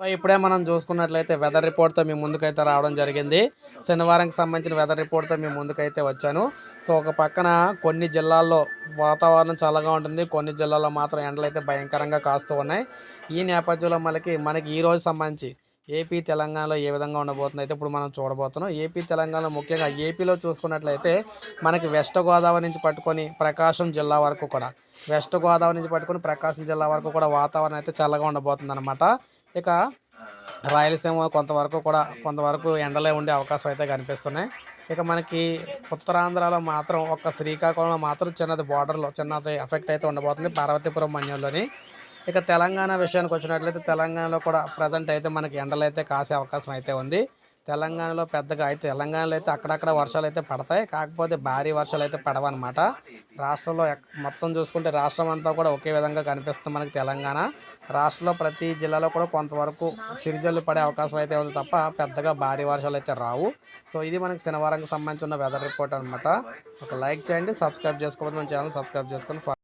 So ఇప్పుడే మనం చూసుకున్నట్లయితే వెదర్ రిపోర్ట్తో మీ ముందుకైతే రావడం జరిగింది. శనివారంకి సంబంధించిన వెదర్ రిపోర్ట్తో మీ ముందుకైతే వచ్చాను. సో ఒక పక్కన కొన్ని జిల్లాల్లో వాతావరణం చల్లగా ఉంటుంది. కొన్ని జిల్లాల్లో మాత్రం ఎండలు అయితే భయంకరంగా కాస్తూ ఉన్నాయి. ఈ నేపథ్యంలో మనకి మనకి ఈ రోజు సంబంధించి ఏపీ తెలంగాణలో ఏ విధంగా ఉండబోతుంది అయితే ఇప్పుడు మనం చూడబోతున్నాం. ఏపీ తెలంగాణలో ముఖ్యంగా ఏపీలో చూసుకున్నట్లయితే మనకి వెస్ట్ గోదావరి నుంచి పట్టుకొని ప్రకాశం జిల్లా వరకు కూడా వెస్ట్ గోదావరి నుంచి పట్టుకొని ప్రకాశం జిల్లా వరకు కూడా వాతావరణం అయితే చల్లగా ఉండబోతుంది అనమాట ఇక రాయలసీమ కొంతవరకు కూడా కొంతవరకు ఎండలే ఉండే అవకాశం అయితే కనిపిస్తున్నాయి. ఇక మనకి ఉత్తరాంధ్రలో మాత్రం ఒక్క శ్రీకాకుళంలో మాత్రం చిన్నది బార్డర్లో చిన్నది ఎఫెక్ట్ అయితే ఉండబోతుంది పార్వతీపురం మన్యంలోని. ఇక తెలంగాణ విషయానికి వచ్చినట్లయితే తెలంగాణలో కూడా ప్రజెంట్ అయితే మనకి ఎండలు అయితే కాసే అవకాశం అయితే ఉంది. తెలంగాణలో పెద్దగా అయితే తెలంగాణలో అయితే అక్కడక్కడ వర్షాలు అయితే పడతాయి. కాకపోతే భారీ వర్షాలు అయితే పడవన్నమాట. రాష్ట్రంలో మొత్తం చూసుకుంటే రాష్ట్రం అంతా కూడా ఒకే విధంగా కనిపిస్తుంది మనకి తెలంగాణ. రాష్ట్రంలో ప్రతి జిల్లాలో కూడా కొంతవరకు చిరుజల్లు పడే అవకాశం అయితే ఉంది తప్ప పెద్దగా భారీ వర్షాలు అయితే రావు. సో ఇది మనకి శనివారంకి సంబంధించిన వెదర్ రిపోర్ట్ అనమాట ఒక లైక్ చేయండి సబ్స్క్రైబ్ చేసుకోవద్దు మన ఛానల్ సబ్స్క్రైబ్ చేసుకొని